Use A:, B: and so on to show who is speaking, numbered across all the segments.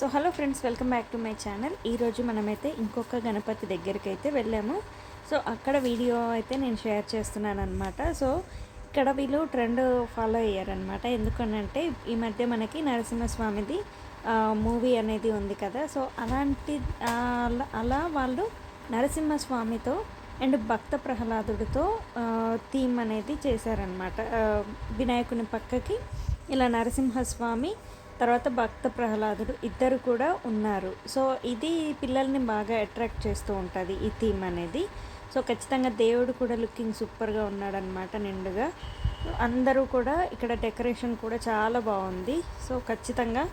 A: So hello friends welcome back to my channel. ఈరోజు మనమైతే ఇంకొక గణపతి దగ్గరికి అయితే వెళ్ళాము. సో అక్కడ వీడియో అయితే నేను షేర్ చేస్తున్నాను అనమాట సో ఇక్కడ వీళ్ళు ట్రెండ్ ఫాలో అయ్యారనమాట ఎందుకనంటే ఈ మధ్య మనకి నరసింహస్వామిది మూవీ అనేది ఉంది కదా. సో అలాంటి అలా- అలా వాళ్ళు నరసింహస్వామితో అండ్ భక్త ప్రహ్లాదుడితో థీమ్ అనేది చేశారనమాట వినాయకుని పక్కకి ఇలా నరసింహస్వామి తర్వాత భక్త ప్రహ్లాదుడు ఇద్దరు కూడా ఉన్నారు. సో ఇది పిల్లల్ని బాగా అట్రాక్ట్ చేస్తూ ఉంటుంది ఈ థీమ్ అనేది. సో ఖచ్చితంగా దేవుడు కూడా లుకింగ్ సూపర్గా ఉన్నాడనమాట నిండుగా. అందరూ కూడా ఇక్కడ డెకరేషన్ కూడా చాలా బాగుంది. సో ఖచ్చితంగా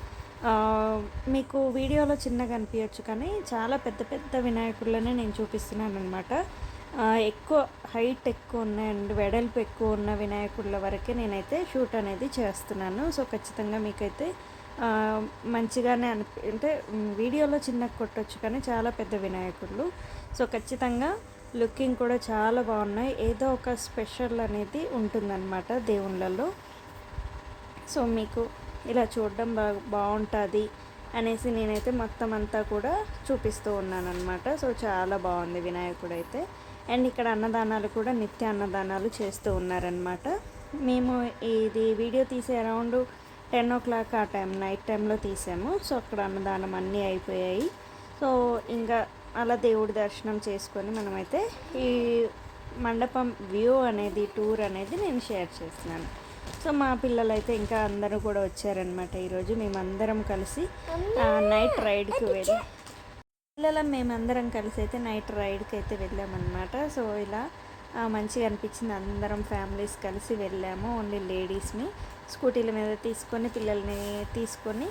A: మీకు వీడియోలో చిన్నగా అనిపించచ్చు కానీ చాలా పెద్ద పెద్ద వినాయకులనే నేను చూపిస్తున్నాను అనమాట ఎక్కువ హైట్ ఎక్కువ ఉన్న అండ్ వెడల్పు ఎక్కువ ఉన్న వినాయకుళ్ళ వరకే నేనైతే షూట్ అనేది చేస్తున్నాను. సో ఖచ్చితంగా మీకైతే మంచిగానే అనిపి అంటే వీడియోలో చిన్నగా కొట్టొచ్చు కానీ చాలా పెద్ద వినాయకుళ్ళు. సో ఖచ్చితంగా లుకింగ్ కూడా చాలా బాగున్నాయి. ఏదో ఒక స్పెషల్ అనేది ఉంటుందన్నమాట దేవుళ్ళలో. సో మీకు ఇలా చూడడం బా బాగుంటుంది అనేసి నేనైతే మొత్తం అంతా కూడా చూపిస్తూ ఉన్నానమాట సో చాలా బాగుంది వినాయకుడు అయితే అండ్ ఇక్కడ అన్నదానాలు కూడా నిత్య అన్నదానాలు చేస్తూ ఉన్నారనమాట మేము ఇది వీడియో తీసే అరౌండ్ టెన్ ఓ క్లాక్ ఆ టైం నైట్ టైంలో తీసాము. సో అక్కడ అన్నదానం అన్నీ అయిపోయాయి. సో ఇంకా అలా దేవుడి దర్శనం చేసుకొని మనమైతే ఈ మండపం వ్యూ అనేది టూర్ అనేది నేను షేర్ చేస్తున్నాను. సో మా పిల్లలు అయితే ఇంకా అందరూ కూడా వచ్చారనమాట ఈరోజు. మేమందరం కలిసి నైట్ రైడ్కి వెళ్ళి పిల్లల మేమందరం కలిసి అయితే నైట్ రైడ్కి అయితే వెళ్ళామన్నమాట. సో ఇలా మంచిగా అనిపించింది. అందరం ఫ్యామిలీస్ కలిసి వెళ్ళాము. ఓన్లీ లేడీస్ని స్కూటీల మీద తీసుకొని పిల్లల్ని తీసుకొని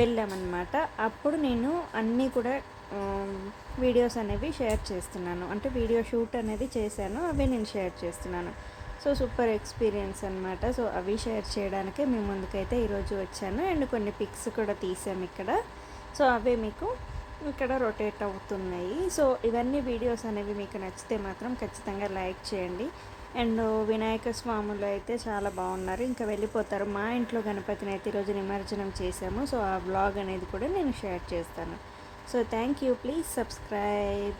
A: వెళ్ళామన్నమాట. అప్పుడు నేను అన్నీ కూడా వీడియోస్ అనేవి షేర్ చేస్తున్నాను. అంటే వీడియో షూట్ అనేది చేశాను. అవి నేను షేర్ చేస్తున్నాను. సో సూపర్ ఎక్స్పీరియన్స్ అనమాట సో అవి షేర్ చేయడానికే మేము ముందుకైతే ఈరోజు వచ్చాను. అండ్ కొన్ని పిక్స్ కూడా తీసాము ఇక్కడ. సో అవే మీకు ఇక్కడ రొటేట్ అవుతున్నాయి. సో ఇవన్నీ వీడియోస్ అనేవి మీకు నచ్చితే మాత్రం ఖచ్చితంగా లైక్ చేయండి. అండ్ uh, వినాయక స్వాములు అయితే చాలా బాగున్నారు. ఇంకా వెళ్ళిపోతారు. మా ఇంట్లో గణపతిని అయితే ఈరోజు నిమజ్జనం చేశాము. సో ఆ బ్లాగ్ అనేది కూడా నేను షేర్ చేస్తాను. So thank you please subscribe